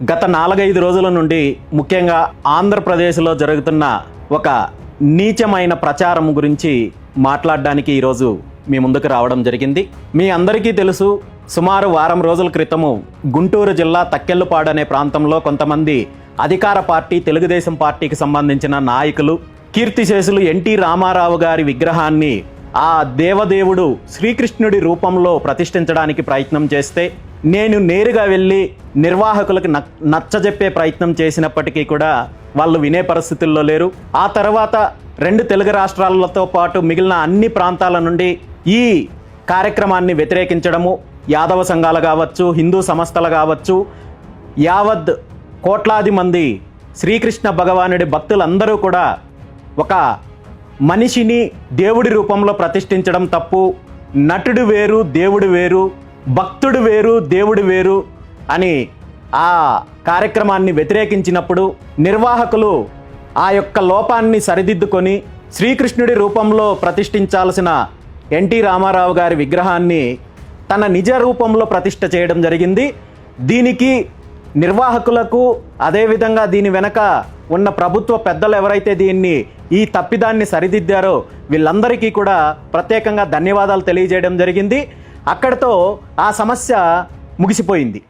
గత నాలుగైదు రోజుల నుండి ముఖ్యంగా ఆంధ్రప్రదేశ్లో జరుగుతున్న ఒక నీచమైన ప్రచారం గురించి మాట్లాడడానికి ఈరోజు మీ ముందుకు రావడం జరిగింది. మీ అందరికీ తెలుసు సుమారు వారం రోజుల క్రితము గుంటూరు జిల్లా తక్కెళ్ళుపాడు అనే ప్రాంతంలో కొంతమంది అధికార పార్టీ తెలుగుదేశం పార్టీకి సంబంధించిన నాయకులు కీర్తిశేషులు ఎన్టీ రామారావు గారి విగ్రహాన్ని ఆ దేవదేవుడు శ్రీకృష్ణుడి రూపంలో ప్రతిష్ఠించడానికి ప్రయత్నం చేస్తే నేను నేరుగా వెళ్ళి నిర్వాహకులకు నచ్చజెప్పే ప్రయత్నం చేసినప్పటికీ కూడా వాళ్ళు వినే పరిస్థితుల్లో లేరు. ఆ తర్వాత రెండు తెలుగు రాష్ట్రాలతో పాటు మిగిలిన అన్ని ప్రాంతాల నుండి ఈ కార్యక్రమాన్ని వ్యతిరేకించడము యాదవ సంఘాలు కావచ్చు హిందూ సంస్థలు కావచ్చు యావత్ కోట్లాది మంది శ్రీకృష్ణ భగవానుడి భక్తులందరూ కూడా ఒక మనిషిని దేవుడి రూపంలో ప్రతిష్ఠించడం తప్పు. నటుడు వేరు దేవుడు వేరు భక్తుడు వేరు దేవుడు వేరు అని ఆ కార్యక్రమాన్ని వ్యతిరేకించినప్పుడు నిర్వాహకులు ఆ యొక్క లోపాన్ని సరిదిద్దుకొని శ్రీకృష్ణుడి రూపంలో ప్రతిష్ఠించాల్సిన ఎన్టీ రామారావు గారి విగ్రహాన్ని తన నిజ రూపంలో ప్రతిష్ఠ చేయడం జరిగింది. దీనికి నిర్వాహకులకు అదేవిధంగా దీని వెనక ఉన్న ప్రభుత్వ పెద్దలు ఎవరైతే దీన్ని ఈ తప్పిదాన్ని సరిదిద్దారో వీళ్ళందరికీ కూడా ప్రత్యేకంగా ధన్యవాదాలు తెలియజేయడం జరిగింది. అక్కడితో ఆ సమస్య ముగిసిపోయింది.